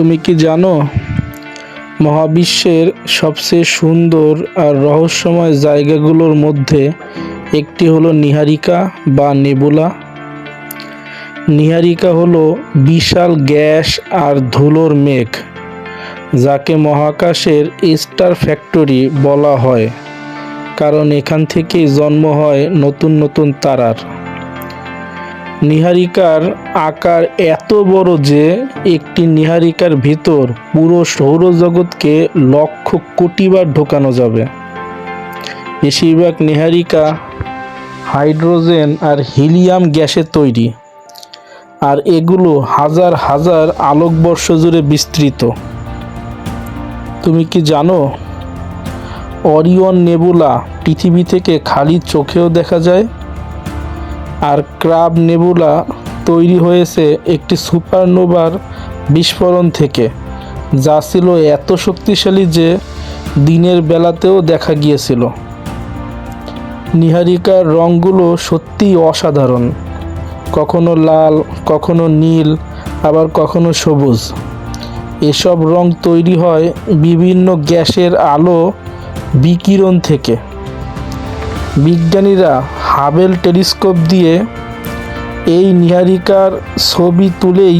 তুমি কি জানো, মহাবিশ্বের সবচেয়ে সুন্দর আর রহস্যময় জায়গাগুলোর মধ্যে একটি হলো নিহারিকা বা নেবুলা। নিহারিকা হলো বিশাল গ্যাস আর ধুলোর মেঘ, যাকে মহাকাশের স্টার ফ্যাক্টরি বলা হয়, কারণ এখান থেকেই জন্ম হয় নতুন নতুন তারার। নিহারিকার আকার এত বড় যে একটি নিহারিকার ভিতর পুরো সৌরজগৎকে লক্ষ কোটিবার ঢোকানো যাবে। বেশিরভাগ নিহারিকা হাইড্রোজেন আর হিলিয়াম গ্যাসে তৈরি, আর এগুলো হাজার হাজার আলোকবর্ষ জুড়ে বিস্তৃত। তুমি কি জানো, অরিয়ন নেবুলা পৃথিবী থেকে খালি চোখেও দেখা যায়? আর ক্রাব নেবুলা তৈরি হয়েছে একটি সুপারনোভার বিস্ফোরণ থেকে, যা ছিল এত শক্তিশালী যে দিনের বেলাতেও দেখা গিয়েছিল। নিহারিকার রঙগুলো সত্যিই অসাধারণ। কখনো লাল, কখনো নীল, আবার কখনো সবুজ। এসব রং তৈরি হয় বিভিন্ন গ্যাসের আলো বিকিরণ থেকে। বিজ্ঞানীরা হাবেল টেলিস্কোপ দিয়ে এই নিহারিকার ছবি তুলেই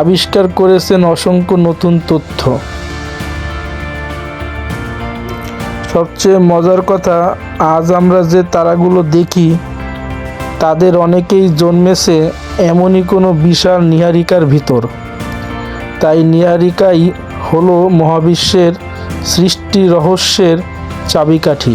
আবিষ্কার করেছেন অসংখ্য নতুন তথ্য। সবচেয়ে মজার কথা, আজ আমরা যে তারাগুলো দেখি, তাদের অনেকেই জন্মেছে এমনই কোনো বিশাল নিহারিকার ভিতর। তাই নিহারিকাই হলো মহাবিশ্বের সৃষ্টি রহস্যের চাবিকাঠি।